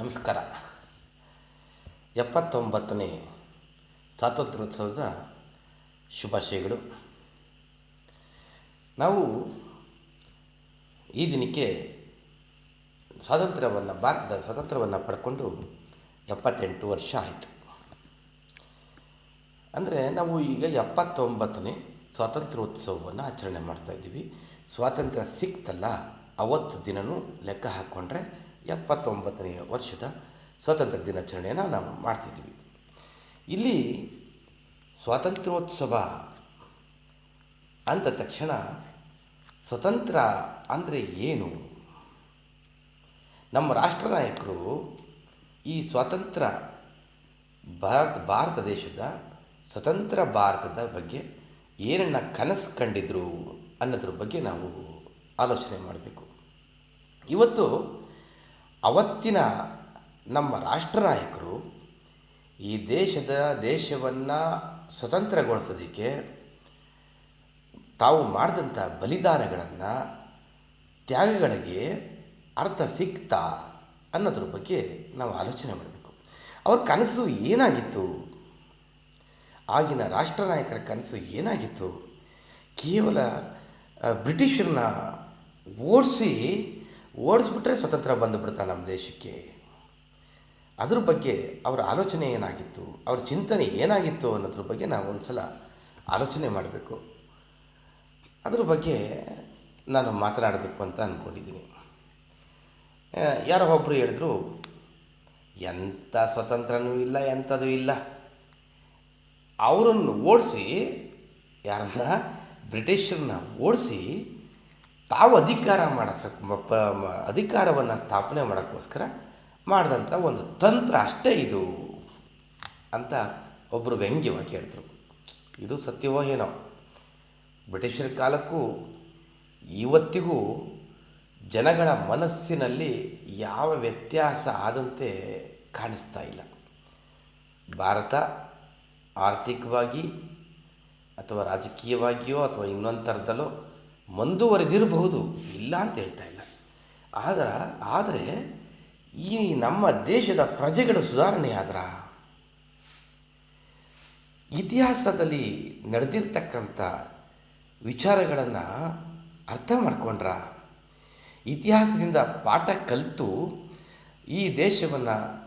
ನಮಸ್ಕಾರ. ಎಪ್ಪತ್ತೊಂಬತ್ತನೇ ಸ್ವಾತಂತ್ರ್ಯೋತ್ಸವದ ಶುಭಾಶಯಗಳು. ನಾವು ಈ ದಿನಕ್ಕೆ ಸ್ವಾತಂತ್ರ್ಯವನ್ನು, ಭಾರತದ ಸ್ವಾತಂತ್ರ್ಯವನ್ನು ಪಡ್ಕೊಂಡು ಎಪ್ಪತ್ತೆಂಟು ವರ್ಷ ಆಯಿತು. ಅಂದರೆ ನಾವು ಈಗ ಎಪ್ಪತ್ತೊಂಬತ್ತನೇ ಸ್ವಾತಂತ್ರ್ಯೋತ್ಸವವನ್ನು ಆಚರಣೆ ಮಾಡ್ತಾಯಿದ್ದೀವಿ ಸ್ವಾತಂತ್ರ್ಯ ಸಿಕ್ತಲ್ಲ, ಅವತ್ತು ದಿನವೂ ಲೆಕ್ಕ ಹಾಕ್ಕೊಂಡ್ರೆ ಎಪ್ಪತ್ತೊಂಬತ್ತನೆಯ ವರ್ಷದ ಸ್ವಾತಂತ್ರ್ಯ ದಿನಾಚರಣೆಯನ್ನು ನಾವು ಮಾಡ್ತಿದ್ದೀವಿ. ಇಲ್ಲಿ ಸ್ವಾತಂತ್ರ್ಯೋತ್ಸವ ಅಂದ ತಕ್ಷಣ ಸ್ವತಂತ್ರ ಅಂದರೆ ಏನು? ನಮ್ಮ ರಾಷ್ಟ್ರ ನಾಯಕರು ಈ ಸ್ವಾತಂತ್ರ್ಯ ಭಾರತ ಭಾರತ ದೇಶದ ಸ್ವತಂತ್ರ ಭಾರತದ ಬಗ್ಗೆ ಏನನ್ನು ಕನಸು ಕಂಡಿದ್ರು ಅನ್ನೋದ್ರ ಬಗ್ಗೆ ನಾವು ಆಲೋಚನೆ ಮಾಡಬೇಕು. ಇವತ್ತು ಅವತ್ತಿನ ನಮ್ಮ ರಾಷ್ಟ್ರ ನಾಯಕರು ಈ ದೇಶದ ದೇಶವನ್ನು ಸ್ವತಂತ್ರಗೊಳಿಸೋದಕ್ಕೆ ತಾವು ಮಾಡಿದಂಥ ಬಲಿದಾನಗಳನ್ನು ತ್ಯಾಗಗಳಿಗೆ ಅರ್ಥ ಸಿಕ್ತಾ ಅನ್ನೋದ್ರ ಬಗ್ಗೆ ನಾವು ಆಲೋಚನೆ ಮಾಡಬೇಕು. ಅವ್ರ ಕನಸು ಏನಾಗಿತ್ತು? ಆಗಿನ ರಾಷ್ಟ್ರ ನಾಯಕರ ಕನಸು ಏನಾಗಿತ್ತು? ಕೇವಲ ಬ್ರಿಟಿಷರನ್ನ ಓಡಿಸಿ ಓಡಿಸ್ಬಿಟ್ರೆ ಸ್ವತಂತ್ರ ಬಂದುಬಿಡ್ತಾ ನಮ್ಮ ದೇಶಕ್ಕೆ. ಅದ್ರ ಬಗ್ಗೆ ಅವರ ಆಲೋಚನೆ ಏನಾಗಿತ್ತು, ಅವ್ರ ಚಿಂತನೆ ಏನಾಗಿತ್ತು ಅನ್ನೋದ್ರ ಬಗ್ಗೆ ನಾವು ಒಂದು ಸಲ ಆಲೋಚನೆ ಮಾಡಬೇಕು. ಅದ್ರ ಬಗ್ಗೆ ನಾನು ಮಾತನಾಡಬೇಕು ಅಂತ ಅಂದ್ಕೊಂಡಿದ್ದೀನಿ ಯಾರೋ ಒಬ್ಬರು ಹೇಳಿದ್ರು, ಎಂಥ ಸ್ವತಂತ್ರನೂ ಇಲ್ಲ, ಎಂಥದೂ ಇಲ್ಲ. ಅವರನ್ನು ಓಡಿಸಿ, ಯಾರನ್ನ ಬ್ರಿಟಿಷರನ್ನ ಓಡಿಸಿ ತಾವು ಅಧಿಕಾರ ಮಾಡಿಸೋಕೆ ಅಧಿಕಾರವನ್ನು ಸ್ಥಾಪನೆ ಮಾಡೋಕ್ಕೋಸ್ಕರ ಮಾಡಿದಂಥ ಒಂದು ತಂತ್ರ ಅಷ್ಟೇ ಇದು ಅಂತ ಒಬ್ಬರು ವ್ಯಂಗ್ಯವಾಗಿ ಹೇಳಿದ್ರು. ಇದು ಸತ್ಯವೋ ಏನೋ. ಬ್ರಿಟಿಷರ ಕಾಲಕ್ಕೂ ಇವತ್ತಿಗೂ ಜನಗಳ ಮನಸ್ಸಿನಲ್ಲಿ ಯಾವ ವ್ಯತ್ಯಾಸ ಆದಂತೆ ಕಾಣಿಸ್ತಾ ಇಲ್ಲ. ಭಾರತ ಆರ್ಥಿಕವಾಗಿ ಅಥವಾ ರಾಜಕೀಯವಾಗಿಯೋ ಅಥವಾ ಇನ್ನೊಂದು ಥರದಲ್ಲೋ ಮುಂದುವರೆದಿರಬಹುದು. ಇಲ್ಲ ಅಂತ ಹೇಳ್ತಾ ಇಲ್ಲ. ಆದ್ರೆ, ಆದರೆ ಈ ನಮ್ಮ ದೇಶದ ಪ್ರಜೆಗಳ ಸುಧಾರಣೆ ಆದ್ರ? ಇತಿಹಾಸದಲ್ಲಿ ನಡೆದಿರ್ತಕ್ಕಂಥ ವಿಚಾರಗಳನ್ನು ಅರ್ಥ ಮಾಡ್ಕೊಂಡ್ರ? ಇತಿಹಾಸದಿಂದ ಪಾಠ ಕಲಿತು ಈ ದೇಶವನ್ನು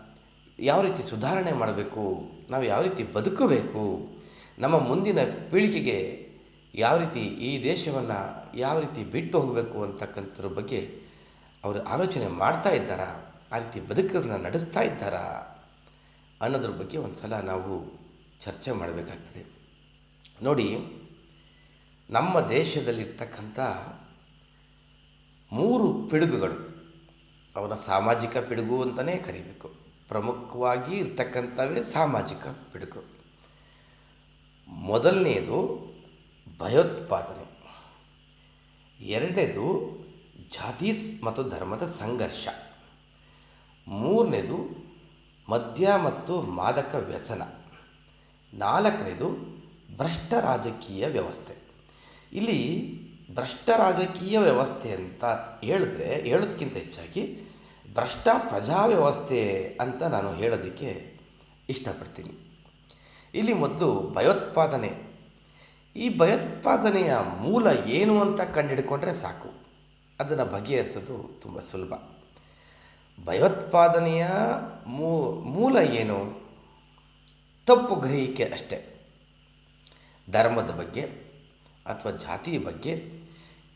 ಯಾವ ರೀತಿ ಸುಧಾರಣೆ ಮಾಡಬೇಕು, ನಾವು ಯಾವ ರೀತಿ ಬದುಕಬೇಕು, ನಮ್ಮ ಮುಂದಿನ ಪೀಳಿಗೆಗೆ ಯಾವ ರೀತಿ ಈ ದೇಶವನ್ನು ಯಾವ ರೀತಿ ಬಿಟ್ಟು ಹೋಗಬೇಕು ಅಂತಕ್ಕಂಥದ್ರ ಬಗ್ಗೆ ಅವರು ಆಲೋಚನೆ ಮಾಡ್ತಾ ಇದ್ದಾರಾ, ಆ ರೀತಿ ಬದುಕನ್ನು ನಡೆಸ್ತಾ ಇದ್ದಾರಾ ಅನ್ನೋದ್ರ ಬಗ್ಗೆ ಒಂದು ಸಲ ನಾವು ಚರ್ಚೆ ಮಾಡಬೇಕಾಗ್ತದೆ. ನೋಡಿ, ನಮ್ಮ ದೇಶದಲ್ಲಿರ್ತಕ್ಕಂಥ ಮೂರು ಪಿಡುಗುಗಳು ಅವನ ಸಾಮಾಜಿಕ ಪಿಡುಗು ಅಂತಲೇ ಕರಿಬೇಕು. ಪ್ರಮುಖವಾಗಿ ಇರ್ತಕ್ಕಂಥವೇ ಸಾಮಾಜಿಕ ಪಿಡುಗು. ಮೊದಲನೆಯದು ಭಯೋತ್ಪಾದನೆ. ಎರಡನೇದು ಜಾತಿ ಮತ್ತು ಧರ್ಮದ ಸಂಘರ್ಷ. ಮೂರನೇದು ಮದ್ಯ ಮತ್ತು ಮಾದಕ ವ್ಯಸನ. ನಾಲ್ಕನೇದು ಭ್ರಷ್ಟ ರಾಜಕೀಯ ವ್ಯವಸ್ಥೆ. ಇಲ್ಲಿ ಭ್ರಷ್ಟ ರಾಜಕೀಯ ವ್ಯವಸ್ಥೆ ಅಂತ ಹೇಳಿದ್ರೆ, ಹೇಳೋದಕ್ಕಿಂತ ಹೆಚ್ಚಾಗಿ ಭ್ರಷ್ಟ ಪ್ರಜಾ ವ್ಯವಸ್ಥೆ ಅಂತ ನಾನು ಹೇಳೋದಕ್ಕೆ ಇಷ್ಟಪಡ್ತೀನಿ. ಇಲ್ಲಿ ಮೊದಲು ಭಯೋತ್ಪಾದನೆ ಈ ಭಯೋತ್ಪಾದನೆಯ ಮೂಲ ಏನು ಅಂತ ಕಂಡುಹಿಡ್ಕೊಂಡ್ರೆ ಸಾಕು. ಅದನ್ನು ಬಗೆಹರಿಸೋದು ತುಂಬ ಸುಲಭ. ಭಯೋತ್ಪಾದನೆಯ ಮೂಲ ಏನು? ತಪ್ಪು ಗ್ರಹಿಕೆ ಅಷ್ಟೇ. ಧರ್ಮದ ಬಗ್ಗೆ ಅಥವಾ ಜಾತಿಯ ಬಗ್ಗೆ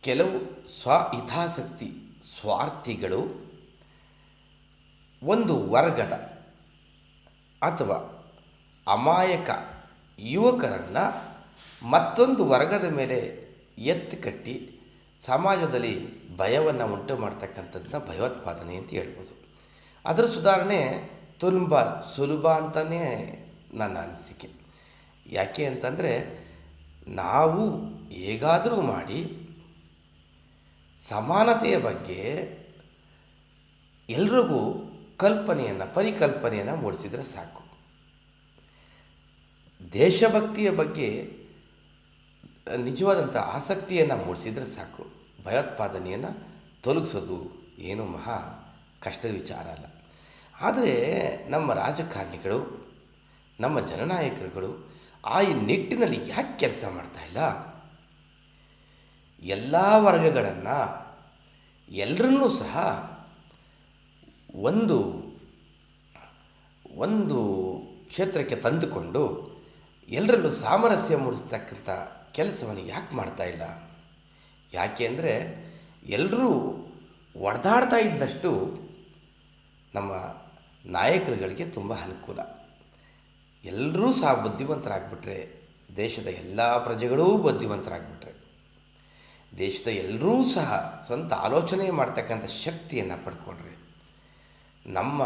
ಕೆಲವು ಸ್ವ ಹಿತಾಸಕ್ತಿ ಸ್ವಾರ್ಥಿಗಳು ಒಂದು ವರ್ಗದ ಅಥವಾ ಅಮಾಯಕ ಯುವಕರನ್ನು ಮತ್ತೊಂದು ವರ್ಗದ ಮೇಲೆ ಎತ್ತು ಕಟ್ಟಿ ಸಮಾಜದಲ್ಲಿ ಭಯವನ್ನು ಉಂಟು ಮಾಡ್ತಕ್ಕಂಥದ್ದನ್ನ ಭಯೋತ್ಪಾದನೆ ಅಂತ ಹೇಳ್ಬೋದು. ಅದರ ಸುಧಾರಣೆ ತುಂಬ ಸುಲಭ ಅಂತಲೇ ನನ್ನ ಅನಿಸಿಕೆ. ಯಾಕೆ ಅಂತಂದರೆ ನಾವು ಹೇಗಾದರೂ ಮಾಡಿ ಸಮಾನತೆಯ ಬಗ್ಗೆ ಎಲ್ರಿಗೂ ಕಲ್ಪನೆಯನ್ನು, ಪರಿಕಲ್ಪನೆಯನ್ನು ಮೂಡಿಸಿದರೆ ಸಾಕು. ದೇಶಭಕ್ತಿಯ ಬಗ್ಗೆ ನಿಜವಾದಂಥ ಆಸಕ್ತಿಯನ್ನು ಮೂಡಿಸಿದರೆ ಸಾಕು. ಭಯೋತ್ಪಾದನೆಯನ್ನು ತೊಲಗಿಸೋದು ಏನು ಮಹಾ ಕಷ್ಟದ ವಿಚಾರ ಅಲ್ಲ. ಆದರೆ ನಮ್ಮ ರಾಜಕಾರಣಿಗಳು, ನಮ್ಮ ಜನನಾಯಕರುಗಳು ಆ ಈ ನಿಟ್ಟಿನಲ್ಲಿ ಯಾಕೆ ಕೆಲಸ ಮಾಡ್ತಾ ಇಲ್ಲ? ಎಲ್ಲ ವರ್ಗಗಳನ್ನು ಎಲ್ಲರನ್ನೂ ಸಹ ಒಂದು ಒಂದು ಕ್ಷೇತ್ರಕ್ಕೆ ತಂದುಕೊಂಡು ಎಲ್ಲರಲ್ಲೂ ಸಾಮರಸ್ಯ ಮೂಡಿಸ್ತಕ್ಕಂಥ ಕೆಲಸವನ್ನು ಯಾಕೆ ಮಾಡ್ತಾ ಇಲ್ಲ? ಯಾಕೆ ಅಂದರೆ ಎಲ್ಲರೂ ಒಡೆದಾಡ್ತಾ ಇದ್ದಷ್ಟು ನಮ್ಮ ನಾಯಕರುಗಳಿಗೆ ತುಂಬ ಅನುಕೂಲ. ಎಲ್ಲರೂ ಸಹ ಬುದ್ಧಿವಂತರಾಗ್ಬಿಟ್ರೆ, ದೇಶದ ಎಲ್ಲ ಪ್ರಜೆಗಳೂ ಬುದ್ಧಿವಂತರಾಗ್ಬಿಟ್ರೆ, ದೇಶದ ಎಲ್ಲರೂ ಸಹ ಸ್ವಂತ ಆಲೋಚನೆ ಮಾಡ್ತಕ್ಕಂಥ ಶಕ್ತಿಯನ್ನು ಪಡ್ಕೊಂಡ್ರೆ, ನಮ್ಮ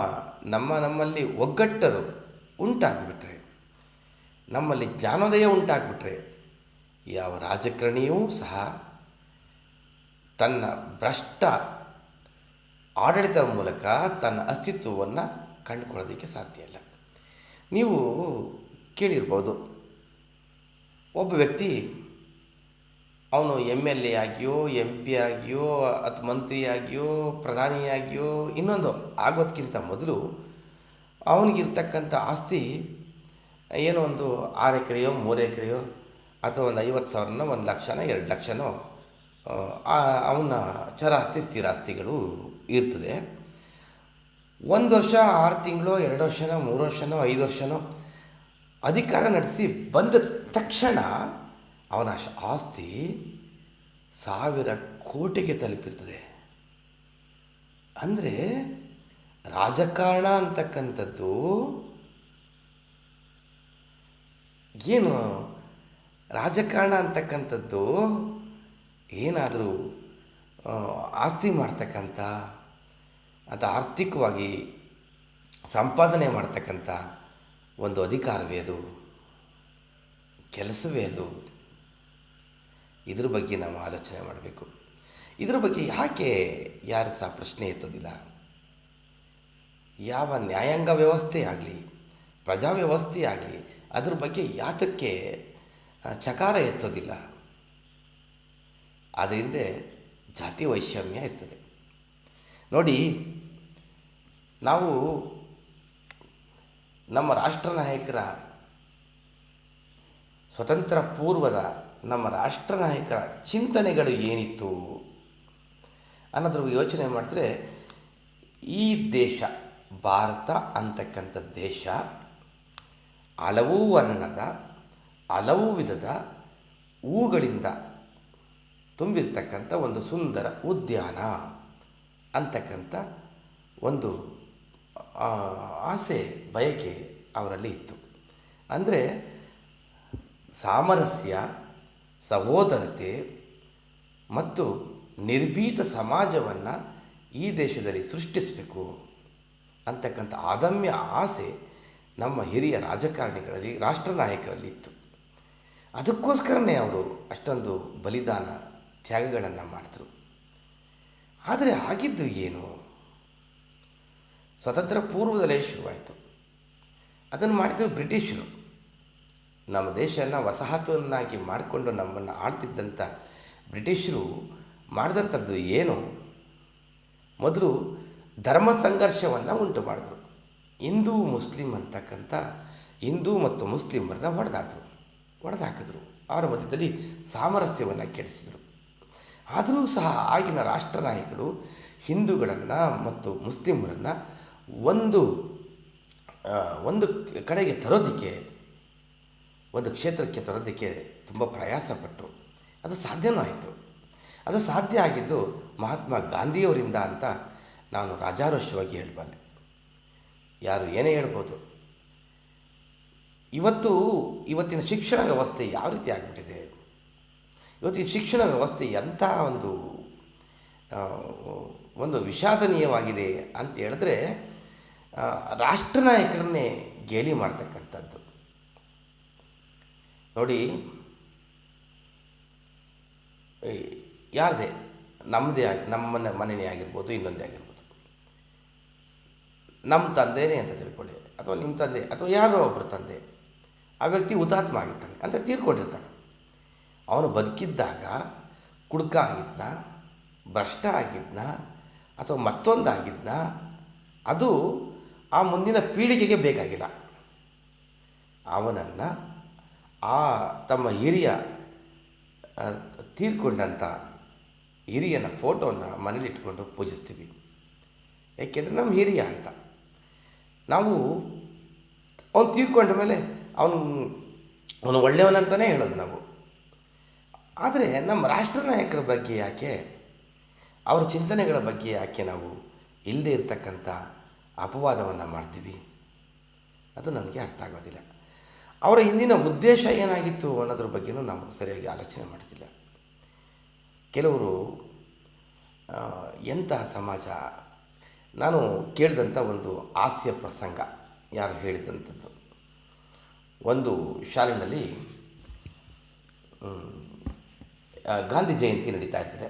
ನಮ್ಮ, ನಮ್ಮಲ್ಲಿ ಒಗ್ಗಟ್ಟರು ಉಂಟಾಗಿಬಿಟ್ರೆ, ನಮ್ಮಲ್ಲಿ ಜ್ಞಾನೋದಯ ಉಂಟಾಗ್ಬಿಟ್ರೆ ಯಾವ ರಾಜಕಾರಣಿಯೂ ಸಹ ತನ್ನ ಭ್ರಷ್ಟ ಆಡಳಿತದ ಮೂಲಕ ತನ್ನ ಅಸ್ತಿತ್ವವನ್ನು ಕಂಡುಕೊಳ್ಳೋದಕ್ಕೆ ಸಾಧ್ಯ ಇಲ್ಲ. ನೀವು ಕೇಳಿರ್ಬೋದು, ಒಬ್ಬ ವ್ಯಕ್ತಿ ಅವನು ಎಂ ಎಲ್ ಎ ಆಗಿಯೋ ಎಂ ಪಿ ಆಗಿಯೋ, ಅಥವಾ ಮಂತ್ರಿಯಾಗಿಯೋ ಪ್ರಧಾನಿಯಾಗಿಯೋ ಇನ್ನೊಂದು ಆಗೋದಕ್ಕಿಂತ ಮೊದಲು ಅವನಿಗಿರ್ತಕ್ಕಂಥ ಆಸ್ತಿ ಏನೋ ಒಂದು ಆರು ಎಕರೆಯೋ, ಮೂರು ಎಕರೆಯೋ ಅಥವಾ ಒಂದು ಐವತ್ತು ಸಾವಿರನೋ, ಒಂದು ಲಕ್ಷನೋ, ಎರಡು ಲಕ್ಷನೋ ಅವನ ಚರಾಸ್ತಿ, ಸ್ಥಿರಾಸ್ತಿಗಳು ಇರ್ತದೆ. ಒಂದು ವರ್ಷ, ಆರು ತಿಂಗಳು, ಎರಡು ವರ್ಷನೋ, ಮೂರು ವರ್ಷನೋ, ಐದು ವರ್ಷನೋ ಅಧಿಕಾರ ನಡೆಸಿ ಬಂದ ತಕ್ಷಣ ಅವನ ಆಸ್ತಿ ಸಾವಿರ ಕೋಟಿಗೆ ತಲುಪಿರ್ತದೆ. ಅಂದರೆ ರಾಜಕಾರಣ ಅಂತಕ್ಕಂಥದ್ದು ಏನು? ರಾಜಕಾರಣ ಅಂತಕ್ಕಂಥದ್ದು ಏನಾದರೂ ಆಸ್ತಿ ಮಾಡ್ತಕ್ಕಂಥ ಅಥವಾ ಆರ್ಥಿಕವಾಗಿ ಸಂಪಾದನೆ ಮಾಡ್ತಕ್ಕಂಥ ಒಂದು ಅಧಿಕಾರವೇ ಅದು? ಕೆಲಸವೇ ಅದು? ಇದ್ರ ಬಗ್ಗೆ ನಾವು ಆಲೋಚನೆ ಮಾಡಬೇಕು. ಇದ್ರ ಬಗ್ಗೆ ಯಾಕೆ ಯಾರು ಸಹ ಪ್ರಶ್ನೆ ಎತ್ತೋದಿಲ್ಲ? ಯಾವ ನ್ಯಾಯಾಂಗ ವ್ಯವಸ್ಥೆ ಆಗಲಿ ಪ್ರಜಾ ವ್ಯವಸ್ಥೆ ಆಗಲಿ, ಅದ್ರ ಬಗ್ಗೆ ಯಾತಕ್ಕೆ ಚಕಾರ ಎತ್ತೋದಿಲ್ಲ. ಅದರಿಂದ ಜಾತಿ ವೈಷಮ್ಯ ಇರ್ತದೆ. ನೋಡಿ, ನಾವು ನಮ್ಮ ರಾಷ್ಟ್ರ ನಾಯಕರ ಸ್ವತಂತ್ರ ಪೂರ್ವದ ನಮ್ಮ ರಾಷ್ಟ್ರ ನಾಯಕರ ಚಿಂತನೆಗಳು ಏನಿತ್ತು ಅನ್ನೋದ್ರ ಯೋಚನೆ ಮಾಡಿದ್ರೆ, ಈ ದೇಶ, ಭಾರತ ಅಂತಕ್ಕಂಥ ದೇಶ, ಹಲವು ವರ್ಣದ ಹಲವು ವಿಧದ ಹೂಗಳಿಂದ ತುಂಬಿರ್ತಕ್ಕಂಥ ಒಂದು ಸುಂದರ ಉದ್ಯಾನ ಅಂತಕ್ಕಂಥ ಒಂದು ಆಸೆ, ಬಯಕೆ ಅವರಲ್ಲಿ ಇತ್ತು. ಅಂದರೆ ಸಾಮರಸ್ಯ, ಸಹೋದರತೆ ಮತ್ತು ನಿರ್ಭೀತ ಸಮಾಜವನ್ನು ಈ ದೇಶದಲ್ಲಿ ಸೃಷ್ಟಿಸಬೇಕು ಅಂತಕ್ಕಂಥ ಅದಮ್ಯ ಆಸೆ ನಮ್ಮ ಹಿರಿಯ ರಾಜಕಾರಣಿಗಳಲ್ಲಿ ರಾಷ್ಟ್ರ ನಾಯಕರಲ್ಲಿ ಇತ್ತು. ಅದಕ್ಕೋಸ್ಕರನೇ ಅವರು ಅಷ್ಟೊಂದು ಬಲಿದಾನ ತ್ಯಾಗಗಳನ್ನು ಮಾಡಿದ್ರು ಆದರೆ ಆಗಿದ್ದು ಏನು? ಸ್ವತಂತ್ರ ಪೂರ್ವದಲ್ಲೇ ಶುರುವಾಯಿತು. ಅದನ್ನು ಮಾಡಿದ್ರು ಬ್ರಿಟಿಷರು. ನಮ್ಮ ದೇಶನ ವಸಾಹತನ್ನಾಗಿ ಮಾಡಿಕೊಂಡು ನಮ್ಮನ್ನು ಆಳ್ತಿದ್ದಂಥ ಬ್ರಿಟಿಷರು ಮಾಡಿದಂಥದ್ದು ಏನು? ಮೊದಲು ಧರ್ಮ ಸಂಘರ್ಷವನ್ನು ಉಂಟು ಮಾಡಿದ್ರು. ಹಿಂದೂ ಮುಸ್ಲಿಂ ಅಂತಕ್ಕಂಥ ಹಿಂದೂ ಮತ್ತು ಮುಸ್ಲಿಮರನ್ನ ಹೊಡೆದಾದ್ರು. ಹೊಡೆದಾಕಿದ್ರು ಅವರ ಮಧ್ಯದಲ್ಲಿ ಸಾಮರಸ್ಯವನ್ನು ಕೆಡಿಸಿದರು. ಆದರೂ ಸಹ ಆಗಿನ ರಾಷ್ಟ್ರ ನಾಯಕರು ಹಿಂದೂಗಳನ್ನು ಮತ್ತು ಮುಸ್ಲಿಮರನ್ನು ಒಂದು ಒಂದು ಕಡೆಗೆ ತರೋದಕ್ಕೆ, ಒಂದು ಕ್ಷೇತ್ರಕ್ಕೆ ತರೋದಕ್ಕೆ ತುಂಬ ಪ್ರಯಾಸಪಟ್ಟರು ಅದು ಸಾಧ್ಯನೂ ಆಯಿತು. ಅದು ಸಾಧ್ಯ ಆಗಿದ್ದು ಮಹಾತ್ಮ ಗಾಂಧಿಯವರಿಂದ ಅಂತ ನಾನು ರಾಜಾರೋಷವಾಗಿ ಹೇಳಬಲ್ಲೆ. ಯಾರು ಏನೇ ಹೇಳ್ಬೋದು. ಇವತ್ತು ಇವತ್ತಿನ ಶಿಕ್ಷಣ ವ್ಯವಸ್ಥೆ ಯಾವ ರೀತಿ ಆಗಿಬಿಟ್ಟಿದೆ? ಇವತ್ತಿನ ಶಿಕ್ಷಣ ವ್ಯವಸ್ಥೆ ಎಂಥ ಒಂದು ಒಂದು ವಿಷಾದನೀಯವಾಗಿದೆ ಅಂತ ಹೇಳಿದ್ರೆ ರಾಷ್ಟ್ರ ನಾಯಕರನ್ನೇ ಗೇಲಿ ಮಾಡ್ತಕ್ಕಂಥದ್ದು. ನೋಡಿ ಯಾರದೇ ನಮ್ಮದೇ ಆಗಿ ನಮ್ಮ ಮನೆಯೇ ಆಗಿರ್ಬೋದು, ಇನ್ನೊಂದೇ ಆಗಿರ್ಬೋದು. ನಮ್ಮ ತಂದೆಯೇ ಅಂತ ತಿಳ್ಕೊಳ್ಳಿ, ಅಥವಾ ನಿಮ್ಮ ತಂದೆ, ಅಥವಾ ಯಾರೋ ಒಬ್ಬರು ತಂದೆ. ಆ ವ್ಯಕ್ತಿ ಹುತಾತ್ಮ ಆಗಿರ್ತಾನೆ ಅಂತ ತೀರ್ಕೊಂಡಿರ್ತಾನೆ. ಅವನು ಬದುಕಿದ್ದಾಗ ಕುಡುಕ ಆಗಿದ್ನ ಭ್ರಷ್ಟ ಆಗಿದ್ನ ಅಥವಾ ಮತ್ತೊಂದಾಗಿದ್ನ, ಅದು ಆ ಮುಂದಿನ ಪೀಳಿಗೆಗೆ ಬೇಕಾಗಿಲ್ಲ. ಅವನನ್ನು ಆ ತಮ್ಮ ಹಿರಿಯ ತೀರ್ಕೊಂಡಂಥ ಹಿರಿಯನ ಫೋಟೋನ ಮನೇಲಿಟ್ಕೊಂಡು ಪೂಜಿಸ್ತೀವಿ. ಯಾಕೆಂದರೆ ನಮ್ಮ ಹಿರಿಯ ಅಂತ. ನಾವು ಅವನು ತೀರ್ಕೊಂಡ ಮೇಲೆ ಅವನು ಅವನು ಒಳ್ಳೆಯವನಂತಲೇ ಹೇಳೋದು ನಾವು. ಆದರೆ ನಮ್ಮ ರಾಷ್ಟ್ರ ನಾಯಕರ ಬಗ್ಗೆ ಯಾಕೆ, ಅವರ ಚಿಂತನೆಗಳ ಬಗ್ಗೆ ಯಾಕೆ ನಾವು ಇಲ್ಲದೆ ಇರತಕ್ಕಂಥ ಅಪವಾದವನ್ನು ಮಾಡ್ತೀವಿ? ಅದು ನನಗೆ ಅರ್ಥ ಆಗೋದಿಲ್ಲ. ಅವರ ಹಿಂದಿನ ಉದ್ದೇಶ ಏನಾಗಿತ್ತು ಅನ್ನೋದ್ರ ಬಗ್ಗೆನೂ ನಾವು ಸರಿಯಾಗಿ ಆಲೋಚನೆ ಮಾಡ್ತಿಲ್ಲ. ಕೆಲವರು ಎಂತಹ ಸಮಾಜ, ನಾನು ಕೇಳಿದಂಥ ಒಂದು ಹಾಸ್ಯ ಪ್ರಸಂಗ, ಯಾರು ಹೇಳಿದಂಥದ್ದು. ಒಂದು ಶಾಲಿನಲ್ಲಿ ಗಾಂಧಿ ಜಯಂತಿ ನಡೀತಾ ಇರ್ತದೆ.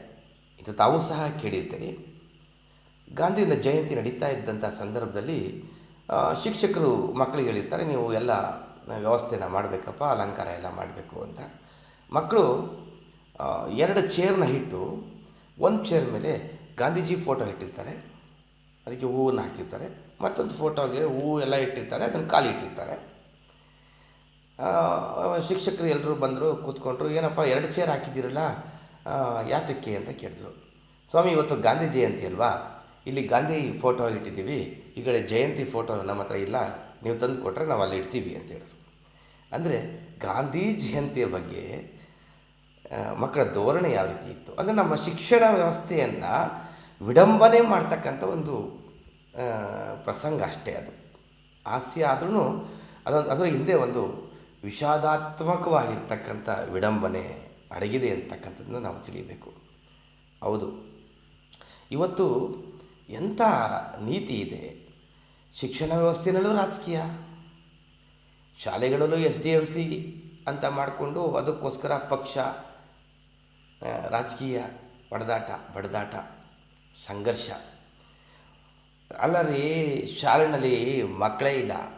ಇದು ತಾವು ಸಹ ಕೇಳಿರ್ತೀರಿ. ಗಾಂಧಿನ ಜಯಂತಿ ನಡೀತಾ ಇದ್ದಂಥ ಸಂದರ್ಭದಲ್ಲಿ ಶಿಕ್ಷಕರು ಮಕ್ಕಳಿಗೆ ಹೇಳಿರ್ತಾರೆ, ನೀವು ಎಲ್ಲ ವ್ಯವಸ್ಥೆನ ಮಾಡಬೇಕಪ್ಪ, ಅಲಂಕಾರ ಎಲ್ಲ ಮಾಡಬೇಕು ಅಂತ. ಮಕ್ಕಳು ಎರಡು ಚೇರ್ನ ಇಟ್ಟು, ಒಂದು ಚೇರ್ ಮೇಲೆ ಗಾಂಧೀಜಿ ಫೋಟೋ ಇಟ್ಟಿರ್ತಾರೆ. ಅದಕ್ಕೆ ಹೂವನ್ನು ಹಾಕಿರ್ತಾರೆ. ಮತ್ತೊಂದು ಫೋಟೋಗೆ ಹೂವು ಎಲ್ಲ ಇಟ್ಟಿರ್ತಾರೆ, ಅದನ್ನು ಖಾಲಿ ಇಟ್ಟಿರ್ತಾರೆ. ಶಿಕ್ಷಕರು ಎಲ್ಲರೂ ಬಂದರು, ಕೂತ್ಕೊಂಡ್ರು, ಏನಪ್ಪ, ಎರಡು ಚೇರ್ ಹಾಕಿದ್ದೀರಲ್ಲ ಯಾತಕ್ಕೆ ಅಂತ ಕೇಳಿದ್ರು. ಸ್ವಾಮಿ, ಇವತ್ತು ಗಾಂಧಿ ಜಯಂತಿ ಅಲ್ವಾ? ಇಲ್ಲಿ ಗಾಂಧಿ ಫೋಟೋ ಇಟ್ಟಿದ್ದೀವಿ. ಈ ಕಡೆ ಜಯಂತಿ ಫೋಟೋ ನಮ್ಮ ಹತ್ರ ಇಲ್ಲ. ನೀವು ತಂದು ಕೊಟ್ಟರೆ ನಾವು ಅಲ್ಲಿ ಇಡ್ತೀವಿ ಅಂತ ಹೇಳಿದ್ರು. ಅಂದರೆ ಗಾಂಧಿ ಜಯಂತಿಯ ಬಗ್ಗೆ ಮಕ್ಕಳ ಧೋರಣೆ ಯಾವ ರೀತಿ ಇತ್ತು? ಅಂದರೆ ನಮ್ಮ ಶಿಕ್ಷಣ ವ್ಯವಸ್ಥೆಯನ್ನು ವಿಡಂಬನೆ ಮಾಡ್ತಕ್ಕಂಥ ಒಂದು ಪ್ರಸಂಗ ಅಷ್ಟೇ ಅದು. ಹಾಸ್ಯ ಆದ್ರೂ ಅದೊಂದು, ಅದರ ಹಿಂದೆ ಒಂದು ವಿಷಾದಾತ್ಮಕವಾಗಿರ್ತಕ್ಕಂಥ ವಿಡಂಬನೆ ಅಡಗಿದೆ ಅಂತಕ್ಕಂಥದ್ದನ್ನ ನಾವು ತಿಳಿಯಬೇಕು. ಹೌದು. ಇವತ್ತು ಎಂಥ ನೀತಿ ಇದೆ? ಶಿಕ್ಷಣ ವ್ಯವಸ್ಥೆನಲ್ಲೂ ರಾಜಕೀಯ. ಶಾಲೆಗಳಲ್ಲೂ ಎಸ್ ಡಿ ಎಂ ಸಿ ಅಂತ ಮಾಡಿಕೊಂಡು ಅದಕ್ಕೋಸ್ಕರ ಪಕ್ಷ ರಾಜಕೀಯ ಹೊಡೆದಾಟ ಬಡದಾಟ, ಸಂಘರ್ಷ. ಅಲ್ಲ ರೀ ಶಾಲೆಯಲ್ಲಿ ಮಕ್ಕಳೇ ಇಲ್ಲ.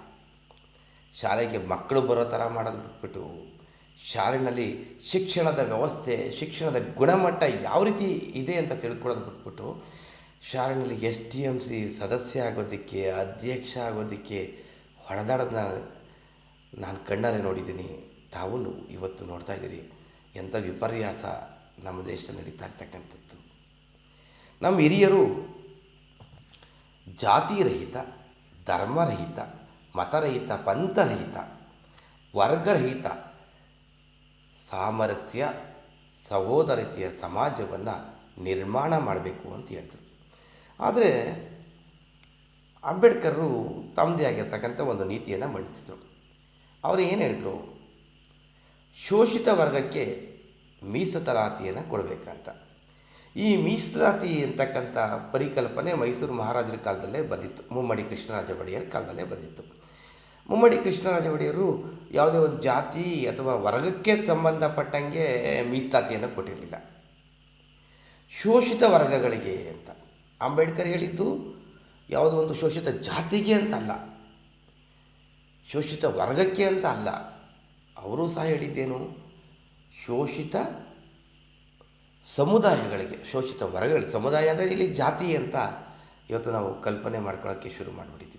ಶಾಲೆಗೆ ಮಕ್ಕಳು ಬರೋ ಥರ ಮಾಡೋದು ಬಿಟ್ಬಿಟ್ಟು ಶಾಲೆಯಲ್ಲಿ ಶಿಕ್ಷಣದ ವ್ಯವಸ್ಥೆ, ಶಿಕ್ಷಣದ ಗುಣಮಟ್ಟ ಯಾವ ರೀತಿ ಇದೆ ಅಂತ ತಿಳ್ಕೊಳ್ಳೋದು ಬಿಟ್ಬಿಟ್ಟು ಶಾಲೆಯಲ್ಲಿ ಎಸ್ ಟಿ ಎಂ ಸಿ ಸದಸ್ಯ ಆಗೋದಕ್ಕೆ, ಅಧ್ಯಕ್ಷ ಆಗೋದಕ್ಕೆ ಹೊಡೆದಾಡೋದನ್ನ ನಾನು ಕಣ್ಣಾರೆ ನೋಡಿದ್ದೀನಿ. ತಾವು ಇವತ್ತು ನೋಡ್ತಾ ಇದ್ದೀರಿ. ಎಂಥ ವಿಪರ್ಯಾಸ ನಮ್ಮ ದೇಶದಲ್ಲಿ ನಡೀತಾ ಇರ್ತಕ್ಕಂಥದ್ದು. ನಮ್ಮ ಹಿರಿಯರು ಜಾತಿರಹಿತ, ಧರ್ಮರಹಿತ ಮತರಹಿತ, ಪಂಥರಹಿತ, ವರ್ಗರಹಿತ, ಸಾಮರಸ್ಯ, ಸಹೋದರತೆಯ ಸಮಾಜವನ್ನು ನಿರ್ಮಾಣ ಮಾಡಬೇಕು ಅಂತ ಹೇಳಿದ್ರು ಆದರೆ ಅಂಬೇಡ್ಕರ್ರು ತಮ್ಮದೇ ಆಗಿರ್ತಕ್ಕಂಥ ಒಂದು ನೀತಿಯನ್ನು ಮಂಡಿಸಿದರು. ಅವರು ಏನು ಹೇಳಿದರು? ಶೋಷಿತ ವರ್ಗಕ್ಕೆ ಮೀಸಲಾತಿಯನ್ನು ಕೊಡಬೇಕಂತ. ಈ ಮೀಸಲಾತಿ ಅಂತಕ್ಕಂಥ ಪರಿಕಲ್ಪನೆ ಮೈಸೂರು ಮಹಾರಾಜರ ಕಾಲದಲ್ಲೇ ಬಂದಿತ್ತು. ಮುಮ್ಮಡಿ ಕೃಷ್ಣರಾಜ ಒಡೆಯರ್ ಕಾಲದಲ್ಲೇ ಬಂದಿತ್ತು. ಮುಮ್ಮಡಿ ಕೃಷ್ಣರಾಜ ಒಡೆಯರು ಯಾವುದೇ ಒಂದು ಜಾತಿ ಅಥವಾ ವರ್ಗಕ್ಕೆ ಸಂಬಂಧಪಟ್ಟಂಗೆ ಮೀಸ್ತಾತಿಯನ್ನು ಕೊಟ್ಟಿರಲಿಲ್ಲ. ಶೋಷಿತ ವರ್ಗಗಳಿಗೆ ಅಂತ. ಅಂಬೇಡ್ಕರ್ ಹೇಳಿದ್ದು ಯಾವುದೋ ಒಂದು ಶೋಷಿತ ಜಾತಿಗೆ ಅಂತ ಅಲ್ಲ. ಶೋಷಿತ ವರ್ಗಕ್ಕೆ ಅಂತ ಅಲ್ಲ. ಅವರು ಸಹ ಹೇಳಿದ್ದೇನು, ಶೋಷಿತ ಸಮುದಾಯಗಳಿಗೆ, ಶೋಷಿತ ವರ್ಗಗಳು ಸಮುದಾಯ ಅಂದರೆ ಇಲ್ಲಿ ಜಾತಿ ಅಂತ ಇವತ್ತು ನಾವು ಕಲ್ಪನೆ ಮಾಡ್ಕೊಳ್ಳೋಕ್ಕೆ ಶುರು ಮಾಡಿಬಿಟ್ಟಿದ್ದೀವಿ.